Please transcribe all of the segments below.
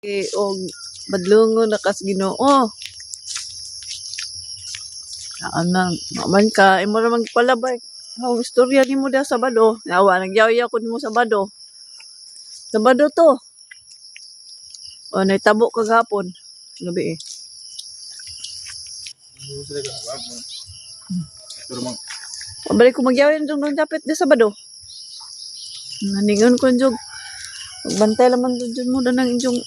Eh, og badlungo na kas Ginoo. Saan man, man ka, imo ra magpalabay. Oh, istorya nimo da Sabado. Nawa nagyaw ko nimo Sabado. Sabado to. O, naitabo kagapon. Gabi eh. Pabalik ko magyawin dong nung dapit di Sabado. Naningon ko jog. Magbantay laman dun dun mo na ng inyong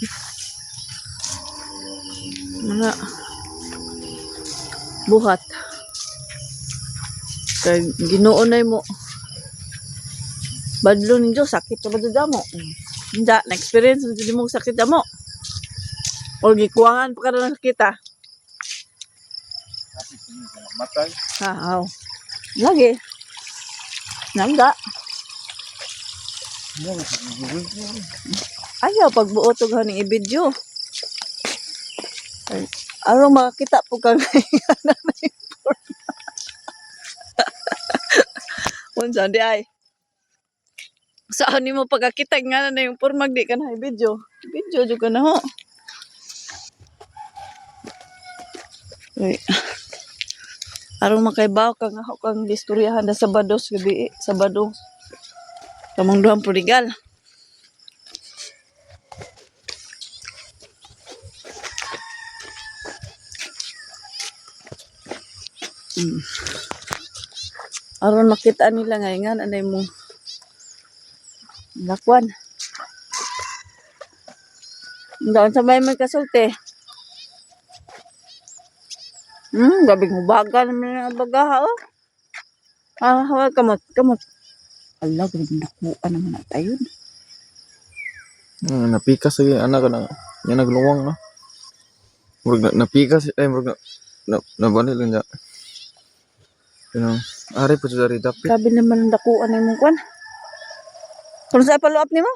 mga buhat. Kay ginoo na mo. Badlo ninyo, sakit sa badlo damo. Hindi, na-experience na mo sakit damo. O gikuwangan pa ka na sakit ah. sa matay. Ha, aw. Lagi. Nangga. Mo ko. Ayaw, pagbuot og haning i-video. Araw makakita po ka ngayon na forma. Unsa di ay. Saan ni mo pagkakita nga na yung forma di ka na i-video. Video jud ka na ho. Uy. Araw makaibaw ka nga ho kang disturyahan na Sabado sa gabi, Sabado. Kamong duhang prodigal. Mm. Aron makita nila nga nga anay mo lakwan. Doon sa may may kasulti. Hmm, gabi mo baga naman ang bagaha oh. Ah, kamot, kamot. Allah, gabi nakuha naman na tayo. Hmm, napikas lagi anak na. Yan nagluwang na. Murag na napikas eh murag na na nabani lang niya. Pero ari po sa dapit. Grabe naman ang dakuan na mong kwan. Kung sa follow up ni mo?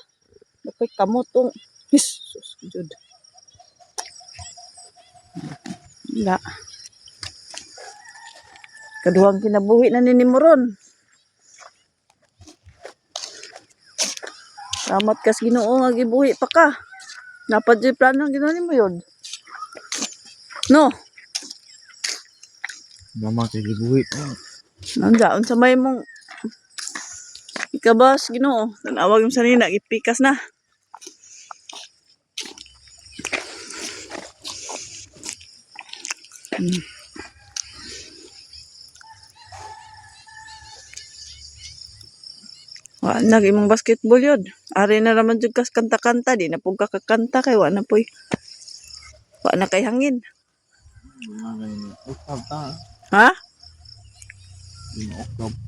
Dapat kamotong. Yes, sus, jud. Wala. Kaduhang kinabuhi na ni mo Salamat kas ginoo nga gibuhi pa ka. Dapat di plano ang ginoo mo yun. No, Mama kay gibuhi. Oh. nandaon sa may mong ikabas ginoo. Tanawag yung sanina, ipikas na. Hmm. Wa na imong basketball yun. Ari na naman jud kas kanta-kanta di na pug kakanta kay wa na poy. Wa na kay hangin. Ta. Ha? Ukab.